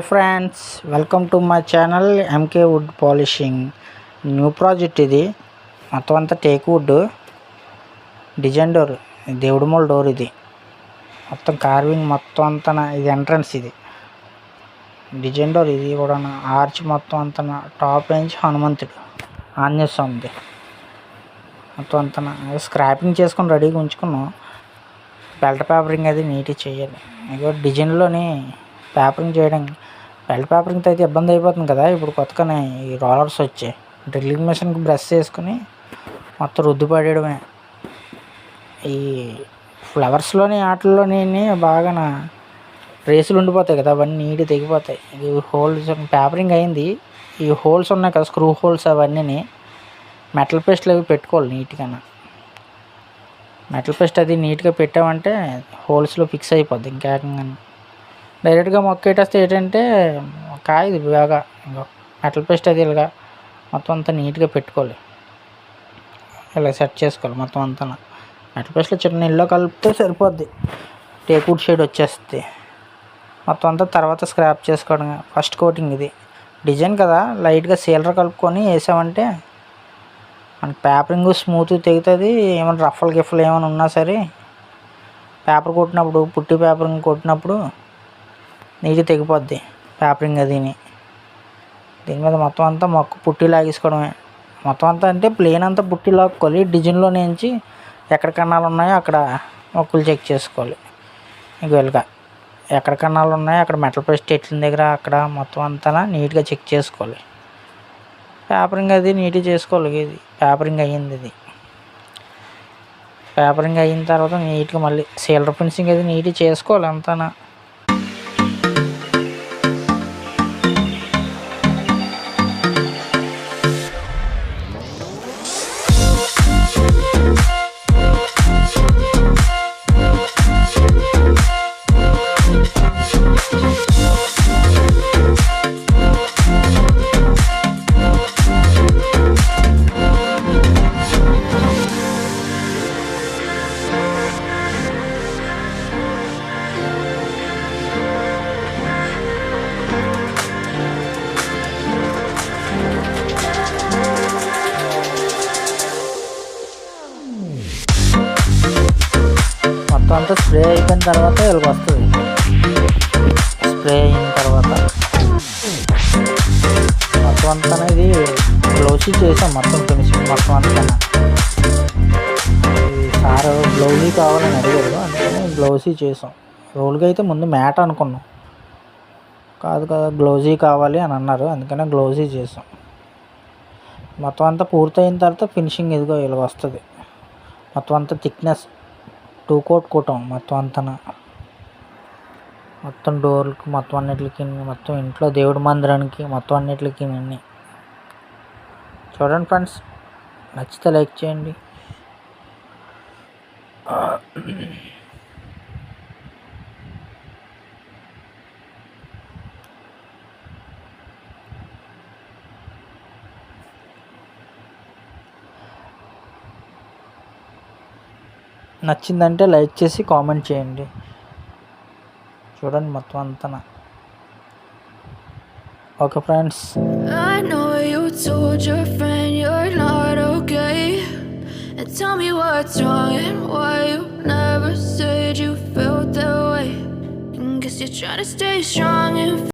Friends welcome to my channel MK wood polishing new project ఇది. మొత్తం అంతా teak wood design door దేవుడి మూల డోర్ ఇది. మొత్తం కార్వింగ్ మొత్తం అంతా ఇది ఎంట్రన్స్ ఇది. డిజైన్ డోర్ ఇది కూడా ఆర్చ్ మొత్తం అంతా టాప్ రేంజ్ హనుమంతుడు ఆంజనేయ స్వామిది. మొత్తం అంతా స్క్రాపింగ్ చేసుకొని రెడీగా ఉంచుకున్నాం. బెల్ట్ పేపరింగ్ అది నీట్గా చేయాలి. ఇక డిజైన్లోని పేపరింగ్ చేయడం. బెల్ట్ పేపరింగ్తో అయితే ఇబ్బంది అయిపోతుంది కదా. ఇప్పుడు కొత్తగానే ఈ రోలర్స్ వచ్చాయి డ్రిల్లింగ్ మిషన్కి బ్రష్ చేసుకుని మొత్తం రుద్దు పడేయడమే ఈ ఫ్లవర్స్లోని ఆటల్లోని బాగా రేసులు ఉండిపోతాయి కదా. అవన్నీ నీటి తెగిపోతాయి. ఇది హోల్స్ పేపరింగ్ అయింది. ఈ హోల్స్ ఉన్నాయి కదా స్క్రూ హోల్స్ అవన్నీ మెటల్ పేస్ట్లు అవి పెట్టుకోవాలి నీట్గా మెటల్ పేస్ట్ అది నీట్గా పెట్టామంటే హోల్స్లో ఫిక్స్ అయిపోద్ది. ఇంకేకంగా డైరెక్ట్గా మొక్క ఏంటంటే కాయదు బాగా ఇంకో మెటల్ పేస్ట్ అది ఇలాగా మొత్తం అంతా నీట్గా పెట్టుకోవాలి. ఇలా సెట్ చేసుకోవాలి మొత్తం అంతా. మెటల్ పేస్ట్లో చిన్న ఇల్లు కలిపితే సరిపోద్ది. టేకూట్ షేడ్ వచ్చేస్తుంది. మొత్తం అంతా తర్వాత స్క్రాప్ చేసుకోవడం ఫస్ట్ కోటింగ్ ఇది. డిజైన్ కదా లైట్గా సీలర్ కలుపుకొని వేసామంటే మనకి పేపరింగ్ స్మూత్ తెగుతుంది. ఏమైనా రఫల్ గిఫ్ఫలు ఏమైనా ఉన్నా సరే పేపర్ కొట్టినప్పుడు పుట్టి పేపరింగ్ కొట్టినప్పుడు నీట్గా తెగిపోద్ది పేపరింగ్ అదిని దీని మీద మొత్తం అంతా మొక్క పుట్టి లాగేసుకోవడమే. మొత్తం అంతా అంటే ప్లేన్ అంతా పుట్టి లాక్కోవాలి. డిజైన్లో నుంచి ఎక్కడ కన్నాలు ఉన్నాయో అక్కడ మొక్కలు చెక్ చేసుకోవాలి. ఇక ఎక్కడ కన్నాలు ఉన్నాయో అక్కడ మెటల్ పేస్ట్ ఎట్ల దగ్గర అక్కడ మొత్తం అంతా నీట్గా చెక్ చేసుకోవాలి. పేపరింగ్ అది నీట్గా చేసుకోవాలి. ఇది పేపరింగ్ అయ్యింది ఇది. పేపరింగ్ అయిన తర్వాత నీట్గా మళ్ళీ సీలర్ ఫినిషింగ్ అది నీట్గా చేసుకోవాలి అంతనా. స్ప్రే అయిపోయిన తర్వాత వెలుగు వస్తుంది. స్ప్రే అయిన తర్వాత మొత్తం అంతా ఇది గ్లౌజీ చేసాం. మొత్తం ఫినిషింగ్ మొత్తం అంతా. సార్ గ్లౌజీ కావాలని అడిగారు. అందుకని గ్లౌసీ చేసాం. రోల్గా అయితే ముందు మ్యాట్ అనుకున్నాం. కాదు కదా గ్లౌజీ కావాలి అని అన్నారు. అందుకనే గ్లౌజీ చేసాం. మొత్తం అంతా పూర్తయిన తర్వాత ఫినిషింగ్ ఇదిగో ఇలా వస్తుంది. మొత్తం అంతా థిక్నెస్ టూ కోట్ కొట్టాం మొత్తం అంతనా. మొత్తం డోర్లకి మొత్తం అన్నిటికి మొత్తం ఇంట్లో దేవుడి మందిరానికి మొత్తం అన్నిటికి అన్ని చూడండి ఫ్రెండ్స్ నచ్చితే లైక్ చేయండి. నచ్చిందంటే లైక్ చేసి కామెంట్ చేయండి చూడండి మొత్తం అంతా okay friends I know you told your friend you're not okay. And tell me what's wrong and why you never said you felt that way. And guess you're trying to stay strong and